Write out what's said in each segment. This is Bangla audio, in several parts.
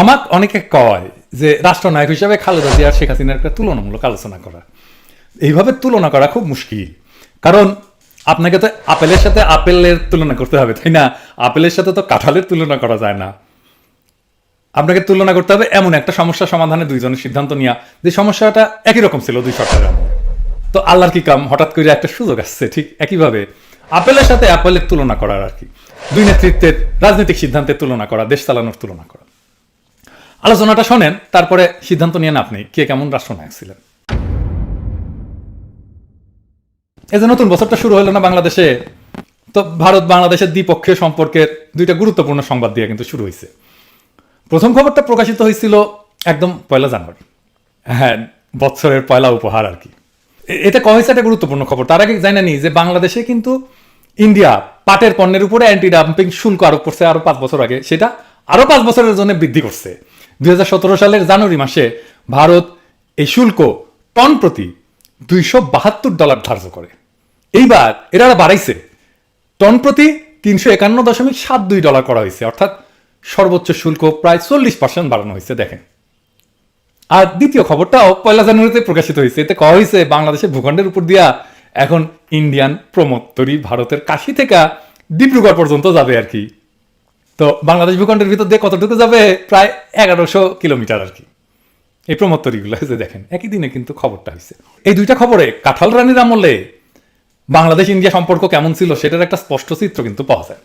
আমাক অনেকে কয় যে রাষ্ট্রনায়ক হিসেবে খালেদা জিয়ার শেখ হাসিনার একটা তুলনামূলক আলোচনা করা। এইভাবে তুলনা করা খুব মুশকিল। কারণ আপনাকে তো আপেলের সাথে আপেলের তুলনা করতে হবে, তাই না? আপেলের সাথে তো কাঁঠালের তুলনা করা যায় না। আপনাকে তুলনা করতে হবে এমন একটা সমস্যা সমাধানে দুইজনের সিদ্ধান্ত নেওয়া যে সমস্যাটা একই রকম ছিল দুই সরকারের। তো আল্লাহর কি কাম? হঠাৎ করে একটা সুযোগ আসছে, ঠিক একইভাবে আপেলের সাথে আপেলের তুলনা করার আর কি। দুই নেতৃত্বের রাজনৈতিক সিদ্ধান্তের তুলনা করা, দেশ চালানোর তুলনা করা। আলোচনাটা শোনেন, তারপরে সিদ্ধান্ত নিয়ে আপনি কে কেমন রাষ্ট্রনায়ক ছিলেন। এই যে নতুন বছরটা শুরু হলো না বাংলাদেশে, তো ভারত বাংলাদেশের দ্বিপক্ষীয় সম্পর্কের দুইটা গুরুত্বপূর্ণ সংবাদ দিয়ে কিন্তু শুরু হয়েছে প্রথম খবরটা প্রকাশিত হয়েছিল একদম পয়লা জানুয়ারি। হ্যাঁ বৎসরের পয়লা উপহার আর কি। এটা কয় হয়েছে একটা গুরুত্বপূর্ণ খবর। তার আগে জানি নি যে বাংলাদেশে কিন্তু ইন্ডিয়া পাটের পণ্যের উপরে অ্যান্টি ডাম্পিং শুল্ক আরোপ করছে আরও পাঁচ বছর আগে। সেটা আরও পাঁচ বছরের জন্য বৃদ্ধি করছে। দুই সালের জানুয়ারি মাসে ভারত এই শুল্ক টন প্রতি দুইশো বাহাত্তর ডলার ধার্য করে। এইবার এরা বাড়াইছে। টন প্রতি তিনশো একান্ন দশমিক সাত দুই ডলার করা হয়েছে। অর্থাৎ সর্বোচ্চ শুল্ক প্রায় চল্লিশ পার্সেন্ট বাড়ানো হয়েছে, দেখেন। আর দ্বিতীয় খবরটাও পয়লা জানুয়ারিতে প্রকাশিত হয়েছে। এতে কওয়া হয়েছে, বাংলাদেশের ভূখণ্ডের উপর দিয়া এখন ইন্ডিয়ান প্রমোত্তরি ভারতের কাশি থেকে ডিব্রুগড় পর্যন্ত যাবে আর কি। তো বাংলাদেশ ভূখণ্ডের ভিতর দিয়ে কতটুকু যাবে? প্রায় এগারোশো কিলোমিটার আর কি। এই প্রমোত্তরিগুলো যে দেখেন, একই দিনে কিন্তু খবরটা হয়েছে এই দুইটা খবরে কাঁঠাল রানীর আমলে বাংলাদেশ ইন্ডিয়া সম্পর্ক কেমন ছিল সেটার একটা স্পষ্ট চিত্র কিন্তু পাওয়া যায়।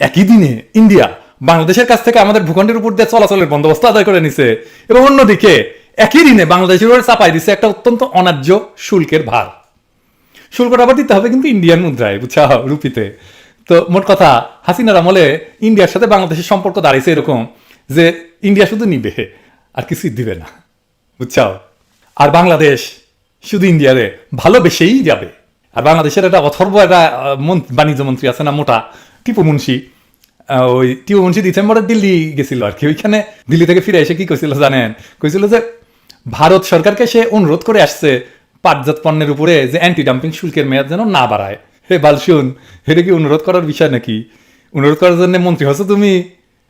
একই দিনে ইন্ডিয়া বাংলাদেশের কাছ থেকে আমাদের ভূখণ্ডের উপর দিয়ে চলাচলের বন্দোবস্ত আদায় করে নিছে এবং অন্যদিকে একই দিনে বাংলাদেশের উপর চাপাই দিছে একটা অত্যন্ত অন্যায্য শুল্কের ভার। শুল্কটা আবার দিতে হবে কিন্তু ইন্ডিয়ান মুদ্রায়, বুঝছা, রুপিতে। তো মোট কথা, হাসিনার আমলে ইন্ডিয়ার সাথে বাংলাদেশের সম্পর্ক দাঁড়িয়েছে এরকম যে ইন্ডিয়া শুধু নিবে, আর কিছুই দিবে না, বুঝছাও? আর বাংলাদেশ শুধু ইন্ডিয়ারে ভালোবেসেই যাবে। আর বাংলাদেশের একটা অথর্ব একটা বাণিজ্য মন্ত্রী আছে না, মোটা টিপু মুন্সি ওই টিপু মুন্সি ডিসেম্বরে দিল্লি গেছিল আর কি। ওইখানে দিল্লি থেকে ফিরে এসে কি কইছিল জানেন? কইছিল যে ভারত সরকারকে সে অনুরোধ করে আসছে পাটজাত পণ্যের উপরে যে অ্যান্টি ডাম্পিং শুল্কের মেয়াদ যেন না বাড়ায়। হে বালশুন হেরে কি অনুরোধ করার বিষয় নাকি? অনুরোধ করার জন্য মন্ত্রী হচ্ছে তুমি?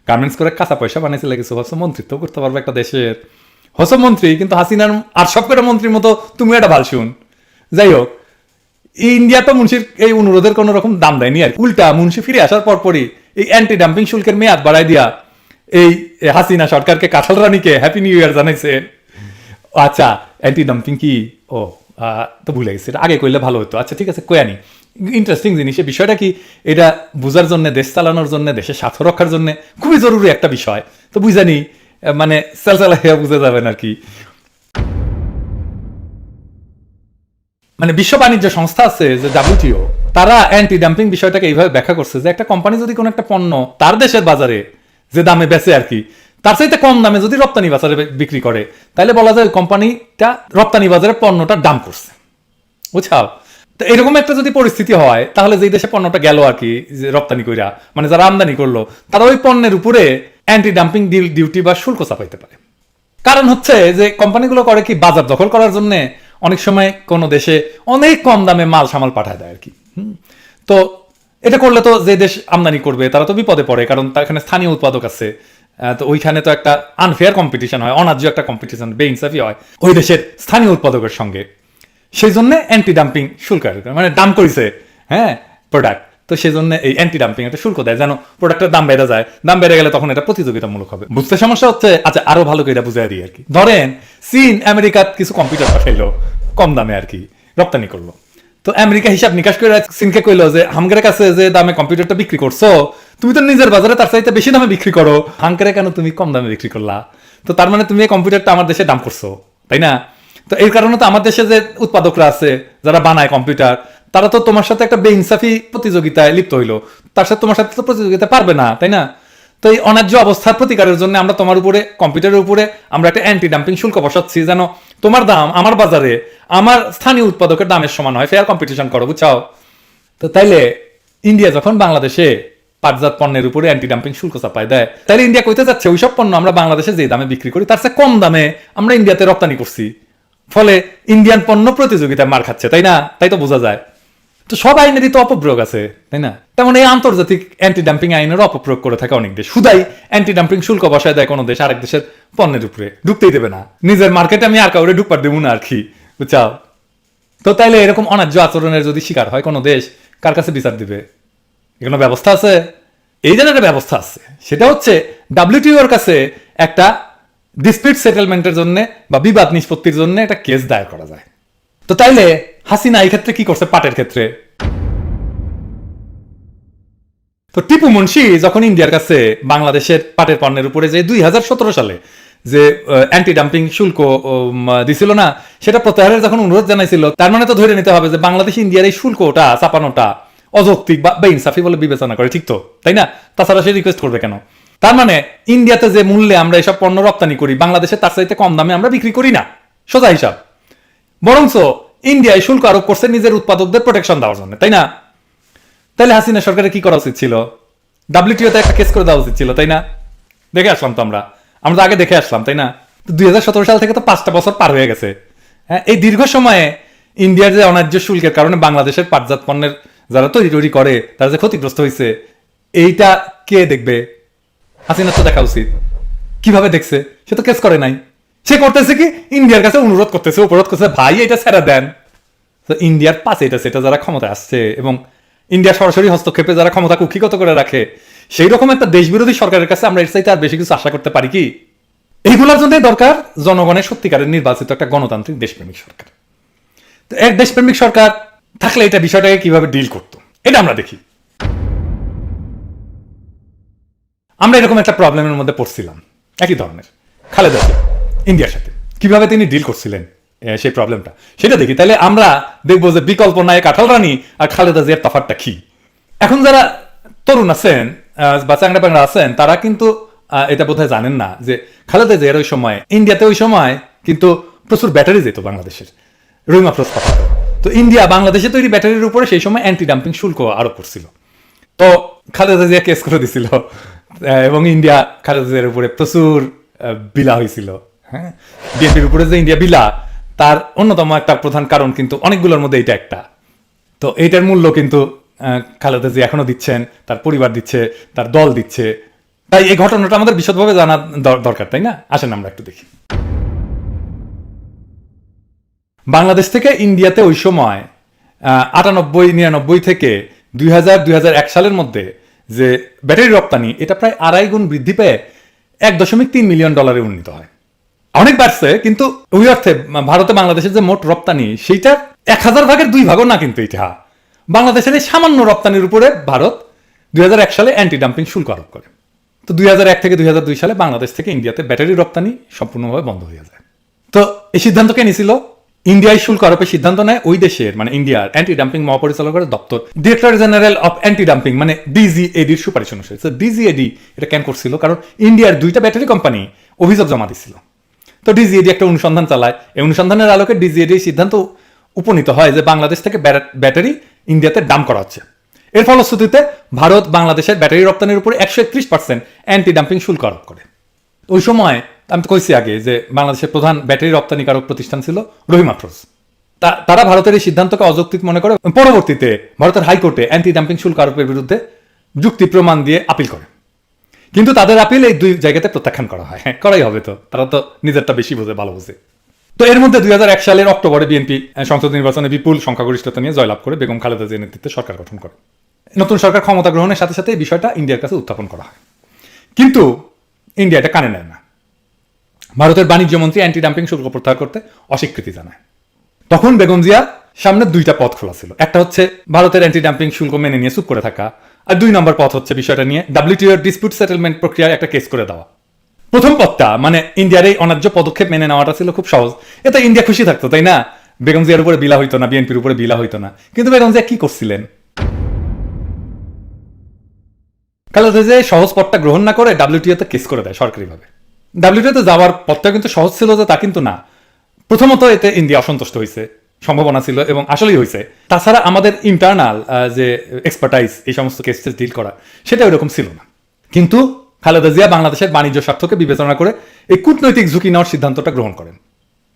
গার্মেন্টস করে কাঁচা পয়সা বানাইছিলে কিছু, হচ্ছে মন্ত্রিত্ব করতে পারবে একটা দেশের। হচ্ছে মন্ত্রী, কিন্তু হাসিনার আর সব কটা মন্ত্রীর মতো তুমি একটা ভালশুন যাই হোক ইন্ডিয়া তো মুন্সির এই অনুরোধের কোনো রকম দাম দেয়নি আর উল্টা, মুন্সি ফিরে আসার পরপরই এই অ্যান্টি ডাম্পিং শুল্কের মেয়াদ বাড়াই দিয়া এই হাসিনা সরকারকে কাঁঠাল রানীকে হ্যাপি নিউ ইয়ার জানাইছে। আচ্ছা অ্যান্টি ডাম্পিং কি? ও তো ভুলে গেছি, এটা আগে কইলে ভালো হতো। আচ্ছা ঠিক আছে কয়ানি ইন্টারেস্টিং জিনিস এই বিষয়টা কি? এটা বুঝার জন্য, দেশ চালানোর জন্য, দেশের স্বার্থ রক্ষার জন্য খুবই জরুরি একটা বিষয়। তো বুঝানি মানে চালচালা হয়ে বুঝে যাবেন আর কি। মানে বিশ্ব বাণিজ্য সংস্থা আছে যে ডাব্লিউটিও তারা অ্যান্টি ডাম্পিং বিষয়টাকে এইভাবে ব্যাখ্যা করছে যে একটা কোম্পানি যদি কোনো একটা পণ্য তার দেশের বাজারে যে দামে বেচে আর কি তার চাইতে কম দামে যদি রপ্তানি বাজারে বিক্রি করে তাহলে বলা যায় কোম্পানিটা রপ্তানি বাজারে পণ্যটা দাম করছে। বুঝছাও? তো এরকম একটা যদি পরিস্থিতি হয়, তাহলে যেই দেশে পণ্যটা গেল আর কি, যে রপ্তানি কইরা মানে যারা আমদানি করল, তারা ওই পণ্যের উপরে অ্যান্টি ডাম্পিং ডিউটি বা শুল্ক চাপাইতে পারে। কারণ হচ্ছে যে কোম্পানিগুলো করে কি, বাজার দখল করার জন্য অনেক সময় কোনো দেশে অনেক কম দামে মাল সামাল পাঠায় দেয় আর কি। তো এটা করলে তো যে দেশ আমদানি করবে, তারা তো বিপদে পড়ে, কারণ তার এখানে স্থানীয় উৎপাদক আছে। তো ওইখানে তো একটা আনফেয়ার কম্পিটিশন হয়, অনার্য একটা কম্পিটিশন বেইনসাফি হয় ওই দেশের স্থানীয় উৎপাদকের সঙ্গে। সেই জন্য অ্যান্টি ডাম্পিং শুল্ক মানে দাম করেছে হ্যাঁ প্রোডাক্ট তো সেই জন্য এই অ্যান্টি ডাম্পিং একটা শুল্ক দেয়, যেন প্রোডাক্টের দাম বেড়ে যায়। দাম বেড়ে গেলে তখন এটা প্রতিযোগিতামূলক হবে। বুঝতে সমস্যা হচ্ছে? আচ্ছা আরও ভালো করে এটা বুঝাই দিই আর কি। ধরেন, চীন, আমেরিকার কিছু কম্পিউটার পাঠাইলো, কম দামে আর কি, রপ্তানি করল। তো আমেরিকা হিসাব নিকাশ করে, চীনকে কইলো যে হামগের কাছে যে দামে কম্পিউটারটা বিক্রি করছ তুমি তো নিজের বাজারে তার চাইতে বেশি দামে বিক্রি করো। হাঙ্কারে কেন তুমি কম দামে বিক্রি করলা? তো তার মানে তুমি এই কম্পিউটারটা আমার দেশে দাম করছ, তাই না? তো এই কারণে তো আমার দেশে যে উৎপাদকরা আছে, যারা বানায় কম্পিউটার, তারা তো তোমার সাথে একটা বেইনসাফি প্রতিযোগিতায় লিপ্ত হইল। তার সাথে তোমার সাথে তো প্রতিযোগিতা পারবে না, তাই না? তো এই অন্যায্য অবস্থার প্রতিকারের জন্য আমরা তোমার উপরে, কম্পিউটারের উপরে, আমরা একটা অ্যান্টি ডাম্পিং শুল্ক বসাচ্ছি যেন তোমার দাম আমার বাজারে, আমার স্থানীয় উৎপাদকের দামের সমান হয়। ফেয়ার কম্পিটিশন করো বুঝাও তো তাইলে ইন্ডিয়া যখন বাংলাদেশে পাটজাত পণ্যের উপরে অ্যান্টি ডাম্পিং শুল্ক চাপায় দেয়। তাহলে ইন্ডিয়া কইতে যাচ্ছে, ওইসব পণ্য আমরা বাংলাদেশে যে দামে বিক্রি করি, তার চেয়ে কম দামে আমরা ইন্ডিয়াতে রপ্তানি করছি। ফলে ইন্ডিয়ান পণ্য প্রতিযোগিতায় মার খাচ্ছে, তাই না? তাই তো বোঝা যায়। তো সব আইনেরই তো অপপ্রয়োগ আছে, তাই না? তেমন এই আন্তর্জাতিক অ্যান্টি ডাম্পিং আইনের অপপ্রয়োগ করে থাকে অনেক দেশ। শুধাই অ্যান্টি ডাম্পিং শুল্ক বসায় দেয় কোনো দেশ আরেক দেশের পণ্যের উপরে। ঢুকতেই দেবে না। নিজের মার্কেটে আমি আর কাউরে ঢুকবার দেবো না আর কি। বুঝছাও? তো তাইলে এরকম অনার্য আচরণের যদি শিকার হয় কোনো দেশ, কার কাছে বিচার দিবে? এখানে ব্যবস্থা আছে? এই জন্য একটা ব্যবস্থা আছে। সেটা হচ্ছে ডাব্লিউটিওর কাছে একটা ডিসপিউট সেটেলমেন্টের জন্য বা বিবাদ নিষ্পত্তির জন্য একটা কেস দায়ের করা যায়। তো তাইলে হাসিনা এই ক্ষেত্রে কি করছে পাটের ক্ষেত্রে? তো টিপু মুন্সি যখন ইন্ডিয়ার কাছে বাংলাদেশের পাটের পণ্যের উপরে যে দুই হাজার সতেরো সালে যে অ্যান্টি ডাম্পিং শুল্ক দিছিল না, সেটা প্রত্যাহারের যখন অনুরোধ জানাইছিল, তার মানে তো ধরে নিতে হবে যে বাংলাদেশ ইন্ডিয়ার এই শুল্কটা, চাপানোটা অযৌক্তিক বা বেইনসাফি বলে বিবেচনা করে, ঠিক তো? তাই না? তাছাড়া সে রিকোয়েস্ট করবে কেন? তার মানে ইন্ডিয়াতে যে মূল্যে আমরা এসব পণ্য রপ্তানি করি, বাংলাদেশে তার চাইতে কম দামে আমরা বিক্রি করি না। সোজা হিসাব। বরঞ্চ ইন্ডিয়া এই শুল্ক আরোপ করছে নিজের উৎপাদকদের প্রোটেকশন দেওয়ার জন্য, তাই না? তাহলে হাসিনা সরকারের কি করা উচিত ছিল? ডাব্লিউটিওতে একটা কেস করে দেওয়া উচিত ছিল, তাই না? দেখে আসলাম তো আমরা। আমরা তো আগে দেখে আসলাম, তাই না? দুই হাজার সতেরো সাল থেকে তো পাঁচটা বছর পার হয়ে গেছে। হ্যাঁ এই দীর্ঘ সময়ে ইন্ডিয়ার যে অন্যায্য শুল্কের কারণে বাংলাদেশের পাটজাত পণ্যের যারা তৈরি তৈরি করে, তারা যে ক্ষতিগ্রস্ত হয়েছে এইটা কে দেখবে? হাসিনার তো দেখা উচিত। কীভাবে দেখছে? সে তো কেস করে নাই। সে করতেছে কি? ইন্ডিয়ার কাছে অনুরোধ করতেছে, উপরোধ করতেছে, ভাই, এটা ছেড়ে দেন। তো ইন্ডিয়ার পাশে এটা সেটা যারা ক্ষমতায় আসছে এবং ইন্ডিয়া সরাসরি হস্তক্ষেপে যারা ক্ষমতা কুক্ষিগত করে রাখে সেই রকম একটা দেশবিরোধী সরকারের কাছে আমরা এর চাইতে আর বেশি কিছু আশা করতে পারি কি? এইগুলোর জন্য দরকার জনগণের সত্যিকারের নির্বাচিত একটা গণতান্ত্রিক দেশপ্রেমিক সরকার। তো এক দেশপ্রেমিক সরকার থাকলে এটা বিষয়টাকে কীভাবে ডিল করতো? এটা আমরা দেখি। আমরা এরকম একটা প্রবলেমের মধ্যে পড়ছিলাম। একই ধরনের। খালেদা ইন্ডিয়ার সাথে। কীভাবে তিনি ডিল করছিলেন সেই প্রবলেমটা সেটা দেখি। তাহলে আমরা দেখব যে বিকল্প নায়ক আঠাল রানী আর খালেদা জিয়ার তফাতটা কি। এখন যারা তরুণ আছেন বা চাংড়া পাংড়া আছেন, তারা কিন্তু এটা বোধহয় জানেন না যে খালেদা জিয়ার ওই সময়, ইন্ডিয়াতে ওই সময় কিন্তু প্রচুর ব্যাটারি যেত বাংলাদেশের। রুইমা কথা তো ইন্ডিয়া বাংলাদেশে তৈরি ব্যাটারির উপরে সেই সময় অ্যান্টি ডাম্পিং শুল্ক আরোপ করছিল। তো খালেদা জিয়া কেস করে দিছিল। এবং ইন্ডিয়া খালেদা জিয়ার উপরে প্রচুর বিলা হয়েছিল। হ্যাঁ? বিএনপির উপরে যে ইন্ডিয়া বিলা, তার অন্যতম একটা প্রধান কারণ কিন্তু অনেকগুলোর মধ্যে এটা একটা। তো এইটার মূল্য কিন্তু খালেদা জিয়া এখনও দিচ্ছেন, তার পরিবার দিচ্ছে, তার দল দিচ্ছে। তাই এই ঘটনাটা আমাদের বিশদভাবে জানা দর- দরকার, তাই না? আসেন আমরা একটু দেখি। বাংলাদেশ থেকে ইন্ডিয়াতে ওই সময় আটানব্বই, নিরানব্বই থেকে দুই হাজার এক সালের মধ্যে যে ব্যাটারি রপ্তানি, এটা প্রায় আড়াই গুণ বৃদ্ধি পেয়ে এক দশমিক তিন মিলিয়ন ডলারে উন্নীত হয়। অনেক বাড়ছে, কিন্তু ওই অর্থে ভারতে বাংলাদেশের যে মোট রপ্তানি, সেইটার এক হাজার ভাগের দুই ভাগও না কিন্তু এটা। বাংলাদেশের এই সামান্য রপ্তানির উপরে ভারত দুই হাজার এক সালে অ্যান্টি ডাম্পিং শুল্ক আরোপ করে। তো দুই এক থেকে দুই হাজার দুই সালে বাংলাদেশ থেকে ইন্ডিয়াতে ব্যাটারি রপ্তানি সম্পূর্ণভাবে বন্ধ হয়ে যায়। তো এই সিদ্ধান্ত কে নিছিল? ইন্ডিয়ায় শুল্ক আরোপের সিদ্ধান্ত নেয় ওই দেশের মানে ইন্ডিয়ার অ্যান্টি ডাম্পিং মহাপরিচালকের দপ্তর। Director general of anti dumping মানে ডিজিএডির সুপারিশ অনুসারে। ডিজিএডি এটা কেন করছিল? কারণ ইন্ডিয়ার দুইটা ব্যাটারি কোম্পানি অভিযোগ জমা দিছিল। তো ডিজিএডি একটা অনুসন্ধান চালায়। এই অনুসন্ধানের আলোকে ডিজিএডি সিদ্ধান্ত উপনীত হয় যে বাংলাদেশ থেকে ব্যাটারি ইন্ডিয়াতে দাম করা হচ্ছে। এর ফলশ্রুতিতে ভারত বাংলাদেশের ব্যাটারি রপ্তানির উপরে একশো একত্রিশ পার্সেন্ট অ্যান্টি ডাম্পিং শুল্ক আরোপ করে। ওই সময় আমি তো কইছি আগে যে বাংলাদেশের প্রধান ব্যাটারি রপ্তানিকারক প্রতিষ্ঠান ছিল রহিমা ফ্রোজ তারা ভারতের এই সিদ্ধান্তকে অযৌক্তিক মনে করে পরবর্তীতে ভারতের হাইকোর্টে অ্যান্টি ডাম্পিং শুল্ক আরোপের বিরুদ্ধে যুক্তি প্রমাণ দিয়ে আপিল করে। কিন্তু তাদের আপিল এই দুই জায়গাতে প্রত্যাখ্যান করা হয়। হ্যাঁ করাই হবে তো। তারা তো নিজেরটা বেশি বোঝে, ভালো বোঝে। তো এর মধ্যে দুই হাজার এক সালের অক্টোবরে বিএনপি সংসদ নির্বাচনে বিপুল সংখ্যাগরিষ্ঠতা নিয়ে জয়লাভ করে বেগম খালেদা জিয়ার নেতৃত্বে সরকার গঠন করে। নতুন সরকার ক্ষমতা গ্রহণের সাথে সাথে এই বিষয়টা ইন্ডিয়ার কাছে উত্থাপন করা হয়। কিন্তু ইন্ডিয়া এটা কানে নেয় না। ভারতের বাণিজ্য মন্ত্রী অ্যান্টি ডাম্পিং শুল্ক প্রত্যাহার করতে অস্বীকৃতি জানায়। তখন বেগম জিয়া সামনে দুইটা পথ খোলা ছিল। একটা হচ্ছে ভারতের অ্যান্টি ডাম্পিং শুল্ক মেনে নিয়ে চুপ করে থাকা আর দুই নম্বর পথ হচ্ছে বিষয়টা নিয়ে ডাব্লিউটিও ডিসপিউট সেটেলমেন্ট প্রক্রিয়ায় একটা কেস করে দেওয়া। প্রথম পথটা মানে ইন্ডিয়ার এই অনার্য পদক্ষেপ মেনে নেওয়াটা ছিল খুব সহজ। এতে ইন্ডিয়া খুশি থাকতো, তাই না? বেগম জিয়ার উপরে বিলা হইতো না, বিএনপির উপরে বিলা হইতো না। কিন্তু বেগম জিয়া কি করছিলেন? খালেদা যে সহজ পথটা গ্রহণ না করে ডাব্লিউটিওতে কেস করে দেয় সরকারিভাবে। ডাব্লিউটিওতে যাওয়ার পথটা কিন্তু সহজ ছিল যে তা কিন্তু না। প্রথমত এতে ইন্ডিয়া অসন্তুষ্ট হয়েছে, সম্ভাবনা ছিল এবং আসলেই হয়েছে। তাছাড়া আমাদের ইন্টারনাল যে এক্সপার্টাইজ এই সমস্ত কেস ডিল করা, সেটা ওইরকম ছিল না। কিন্তু খালেদা জিয়া বাংলাদেশের বাণিজ্য স্বার্থকে বিবেচনা করে এই কূটনৈতিক ঝুঁকি নেওয়ার সিদ্ধান্তটা গ্রহণ করেন।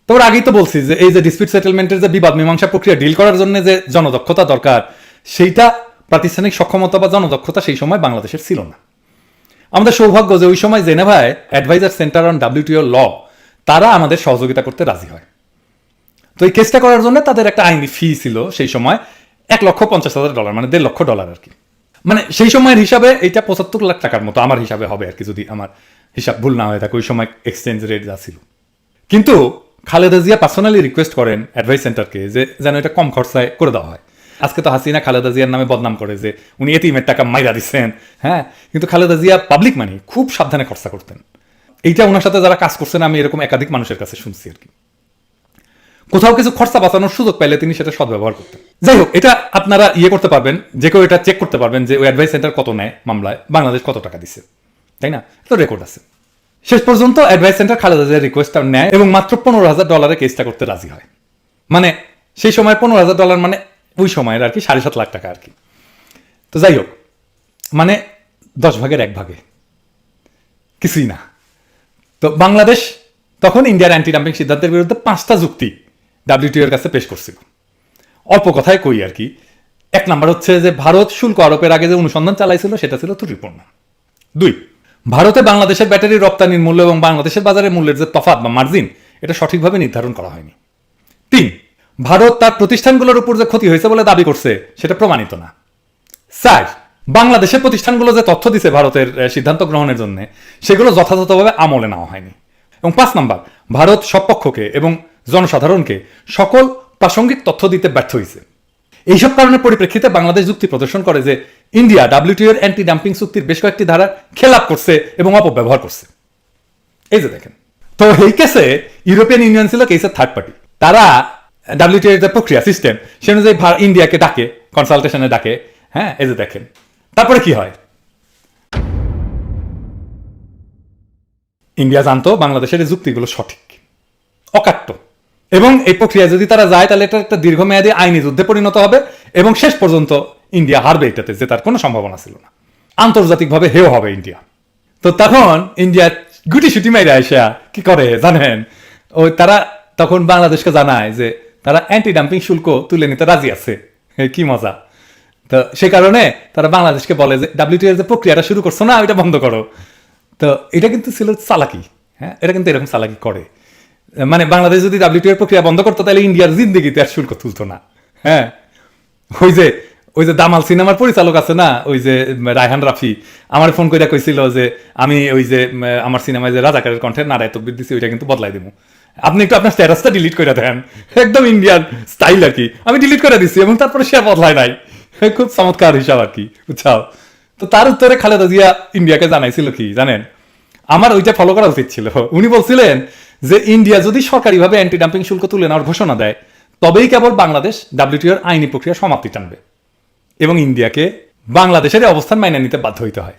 তোর আগেই তো বলছি যে এই যে ডিসপিউট সেটেলমেন্টের যে বিবাদ মীমাংসা প্রক্রিয়া ডিল করার জন্য যে জনদক্ষতা দরকার, সেইটা প্রাতিষ্ঠানিক সক্ষমতা বা জনদক্ষতা সেই সময় বাংলাদেশের ছিল না। আমাদের সৌভাগ্য যে ওই সময় জেনেভায় advisor centre on WTO law তারা আমাদের সহযোগিতা করতে রাজি হয়। তো এই কেসটা করার জন্য তাদের একটা আইনি ফি ছিল সেই সময় এক লক্ষ পঞ্চাশ হাজার ডলার মানে দেড় লক্ষ ডলার আর কি। মানে সেই সময়ের হিসাবে এটা পঁচাত্তর লাখ টাকার মতো আমার হিসাবে হবে আর কি, যদি আমার হিসাব ভুল না হয়ে থাকে, ওই সময় এক্সচেঞ্জ রেট যা ছিল। কিন্তু খালেদা জিয়া পার্সোনালি রিকোয়েস্ট করেন অ্যাডভাইস সেন্টারকে যে যেন এটা কম খরচায় করে দেওয়া হয়। আজকে তো হাসিনা খালেদা জিয়ার নামে বদনাম করে যে উনি এতিমের টাকা মাইরা দিচ্ছেন হ্যাঁ? কিন্তু খালেদা জিয়া পাবলিক মানি খুব সাবধানে খরচা করতেন। এইটা ওনার সাথে যারা কাজ করছেন, আমি এরকম একাধিক মানুষের কাছে শুনছি আর কি। কোথাও কিছু খরচা বাঁচানোর সুযোগ পাইলে তিনি সেটা সদ্ব্যবহার করতেন। যাই হোক, এটা আপনারা ইয়ে করতে পারবেন, যে কেউ এটা চেক করতে পারবেন যে ওই অ্যাডভাইস সেন্টার কত নেয় মামলায়, বাংলাদেশ কত টাকা দিচ্ছে তাই না? তো রেকর্ড আছে। শেষ পর্যন্ত অ্যাডভাইস সেন্টার খালেদা জিয়ার রিকোয়েস্টটা নেয় এবং মাত্র পনেরো হাজার ডলারে কেসটা করতে রাজি হয়। মানে সেই সময় পনেরো হাজার ডলার মানে ওই সময়ের আর কি, সাড়ে সাত লাখ টাকা আর কি। তো যাই হোক মানে দশ ভাগের এক ভাগে। কিছুই না। তো বাংলাদেশ তখন ইন্ডিয়ার অ্যান্টি ডাম্পিং সিদ্ধান্তের বিরুদ্ধে পাঁচটা যুক্তি ডাব্লিউটিও এর কাছে পেশ করছিল। অল্প কথায় কই আর কি, এক নাম্বার হচ্ছে যে ভারত শুল্ক আরোপের আগে যে অনুসন্ধান চালাইছিল, সেটা ছিল ত্রুটিপূর্ণ। দুই, ভারতে বাংলাদেশের ব্যাটারি রপ্তানির মূল্য এবং বাংলাদেশের বাজারে মূল্যের যে তফাৎ বা মার্জিন এটা সঠিকভাবে নির্ধারণ করা হয়নি। তিন ভারত তার প্রতিষ্ঠানগুলোর উপর যে ক্ষতি হয়েছে বলে দাবি করছে, সেটা প্রমাণিত না। চার বাংলাদেশের প্রতিষ্ঠানগুলো যে তথ্য দিছে ভারতের সিদ্ধান্ত গ্রহণের জন্য, সেগুলো যথাযথভাবে আমলে নেওয়া হয়নি। এবং পাঁচ নাম্বার, ভারত সব পক্ষকে এবং জনসাধারণকে সকল প্রাসঙ্গিক তথ্য দিতে ব্যর্থ হয়েছে এইসব কারণের পরিপ্রেক্ষিতে বাংলাদেশ যুক্তি প্রদর্শন করে যে ইন্ডিয়া ডাব্লিউটিও এর অ্যান্টি ডাম্পিং চুক্তির বেশ কয়েকটি ধারার খেলাপ করছে এবং অপব্যবহার করছে। এই যে দেখেন, তো এই কেসে ইউরোপিয়ান ইউনিয়ন ছিল কেসের থার্ড পার্টি তারা ডাব্লিউটিও এর যে প্রক্রিয়া সিস্টেম সে অনুযায়ী ইন্ডিয়াকে ডাকে কনসালটেশনে ডাকে হ্যাঁ এই যে দেখেন। তারপরে কি হয়? ইন্ডিয়া জানতো বাংলাদেশের এই যুক্তিগুলো সঠিক, অকাট্য। এবং এই প্রক্রিয়া যদি তারা যায়, তাহলে এটা একটা দীর্ঘমেয়াদী আইনি যুদ্ধে পরিণত হবে এবং শেষ পর্যন্ত ইন্ডিয়া হারবে এটাতে, যে তার কোনো সম্ভাবনা ছিল না। আন্তর্জাতিকভাবে হেও হবে ইন্ডিয়া তো তখন ইন্ডিয়া গুটি সুটি মাইরা এসা কি করে জানেন? ওই তারা তখন বাংলাদেশকে জানায় যে তারা অ্যান্টি ডাম্পিং শুল্ক তুলে নিতে রাজি আছে। কি মজা। তো সে কারণে তারা বাংলাদেশকে বলে যে ডাব্লিউটিও যে প্রক্রিয়াটা শুরু করছ না, ওইটা বন্ধ করো। তো এটা কিন্তু ছিল চালাকি হ্যাঁ? এটা কিন্তু এরকম চালাকি করে। মানে বাংলাদেশ যদি ডাব্লিউটিও এর প্রক্রিয়া বন্ধ করতো, তাহলে ইন্ডিয়ার জিন্দিগিতে আর শুল্ক তুলতো না হ্যাঁ? ওই যে ওই যে দামাল সিনেমার পরিচালক আছে না, ওই যে রায়হান রাফি, আমার ফোন করে কইছিল যে, আমি ওই যে আমার সিনেমায় যে রাজাকারের কণ্ঠে নারায় তকবির দিছি, ওইটা কিন্তু বদলাই দেবো আপনি একটু আপনার স্ট্যাটাসটা ডিলিট করে দেন। একদম ইন্ডিয়ান স্টাইল আর কি। আমি ডিলিট করে দিছি এবং তারপরে সে বদলায় নাই। খুব চমৎকার হিসাব আর কি, বুঝছাও? তো তার উত্তরে খালেদা জিয়া ইন্ডিয়াকে জানাইছিল কি, জানেন? আমার ওইটা ফলো করা উচিত ছিল। উনি বলছিলেন যে ইন্ডিয়া যদি সরকারিভাবে অ্যান্টি ডাম্পিং শুল্ক তুলে নেওয়ার ঘোষণা দেয়, তবেই কেবল বাংলাদেশ ডাব্লিউটিওর আইনি প্রক্রিয়া সমাপ্তি টানবে এবং ইন্ডিয়াকে বাংলাদেশের অবস্থান মাইনে নিতে বাধ্য হইতে হয়।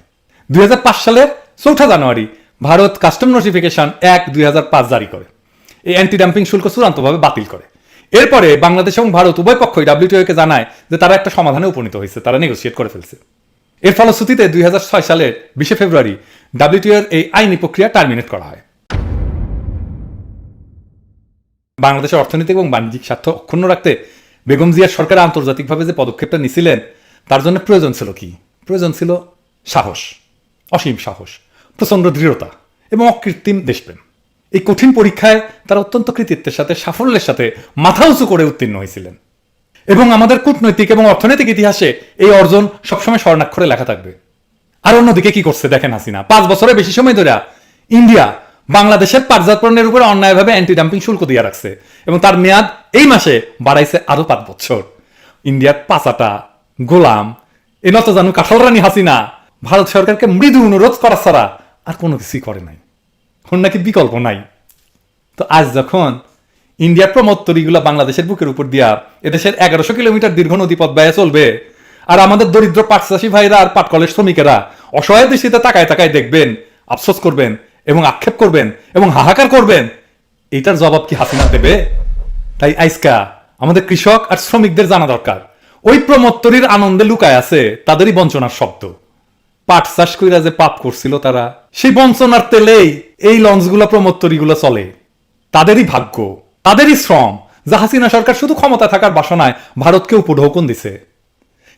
দুই হাজার পাঁচ সালের চৌঠা জানুয়ারি ভারত কাস্টম নোটিফিকেশন এক দুই জারি করে। এই অ্যান্টি ডাম্পিং শুল্ক চূড়ান্তভাবে বাতিল করে। এরপরে বাংলাদেশ এবং ভারত উভয় পক্ষই ডাব্লিউটিওকে জানায় যে তারা একটা সমাধানে উপনীত হয়েছে, তারা নেগোসিয়েট করে ফেলছে। এর ফলশ্রুতিতে দুই হাজার ছয় সালের বিশে ফেব্রুয়ারি ডাব্লিউটিওর এই আইনি প্রক্রিয়া টার্মিনেট করা হয়। বাংলাদেশের অর্থনৈতিক এবং বাণিজ্যিক স্বার্থ অক্ষুণ্ণ রাখতে বেগম জিয়ার সরকার আন্তর্জাতিকভাবে যে পদক্ষেপটা নিছিলেন, তার জন্য প্রয়োজন ছিল কি? প্রয়োজন ছিল সাহস, অসীম সাহস, প্রচণ্ড দৃঢ়তা এবং অকৃত্রিম দেশপ্রেম। এই কঠিন পরীক্ষায় তারা অত্যন্ত কৃতিত্বের সাথে, সাফল্যের সাথে মাথা উঁচু করে উত্তীর্ণ হয়েছিলেন। এবং আমাদের কূটনৈতিক এবং অর্থনৈতিক ইতিহাসে এই অর্জন সবসময় স্বর্ণাক্ষরে লেখা থাকবে। আর অন্যদিকে কি করছে দেখেন হাসিনা? পাঁচ বছরের বেশি সময় ধরে ইন্ডিয়া বাংলাদেশের পাটজাত উপরে অন্যায়ভাবে অ্যান্টি ডাম্পিং শুল্ক দিয়ে রাখছে এবং তার মেয়াদ এই মাসে বাড়াইছে আরও পাঁচ বছর। ইন্ডিয়ার পাচাটা, গোলাম, এ নত জানু কাঠাল রানী হাসিনা। ভারত সরকারকে মৃদু অনুরোধ করা ছাড়া আর কোনো কিছুই করে নাই। ওর নাকি বিকল্প নাই। তো আজ যখন ইন্ডিয়ার প্রমোত্তরীগুলো বাংলাদেশের বুকের উপর দিয়া এদেশের এগারোশো কিলোমিটার দীর্ঘ নদীপথ ব্যয় চলবে, আর আমাদের দরিদ্র পাটচাষী ভাইরা আর পাট কলের শ্রমিকেরা অসহায় দৃষ্টিতে তাকায় তাকায় দেখবেন, আফসোস করবেন এবং আক্ষেপ করবেন এবং হাহাকার করবেন এটার জবাব কি হাসিনা দেবে? তাই আইসকা, আমাদের কৃষক আর শ্রমিকদের জানা দরকার। ওই প্রমোত্তরীর আনন্দে লুকায় আছে তাদেরই বঞ্চনার শব্দ। পাট চাষ কইরা যে পাপ করছিল তারা সেই বঞ্চনার তেলেই এই লঞ্চগুলো, প্রমোত্তরীগুলো চলে। তাদেরই ভাগ্য, তাদেরই শ্রম। যা হাসিনা সরকার শুধু ক্ষমতা থাকার বাসনায় ভারতকে উপঢৌকন দিছে।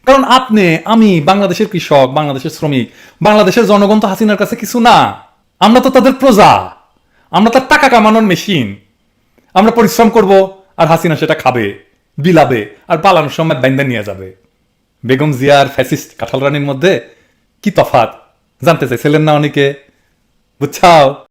কারণ আপনি, আমি, বাংলাদেশের কৃষক, বাংলাদেশের শ্রমিক, বাংলাদেশের জনগণ তো হাসিনার কাছে কিছু না। আমরা তো তাদের প্রজা। আমরা তার টাকা কামানোর মেশিন। আমরা পরিশ্রম করব আর হাসিনা সেটা খাবে, বিলাবে আর পালানোর সময় বাইন্দা নিয়ে যাবে। বেগম জিয়ার ফ্যাসিস্ট কাঁঠাল রানীর মধ্যে কি তফাত জানতে চাইছিলেন না অনেকে বুঝছাও?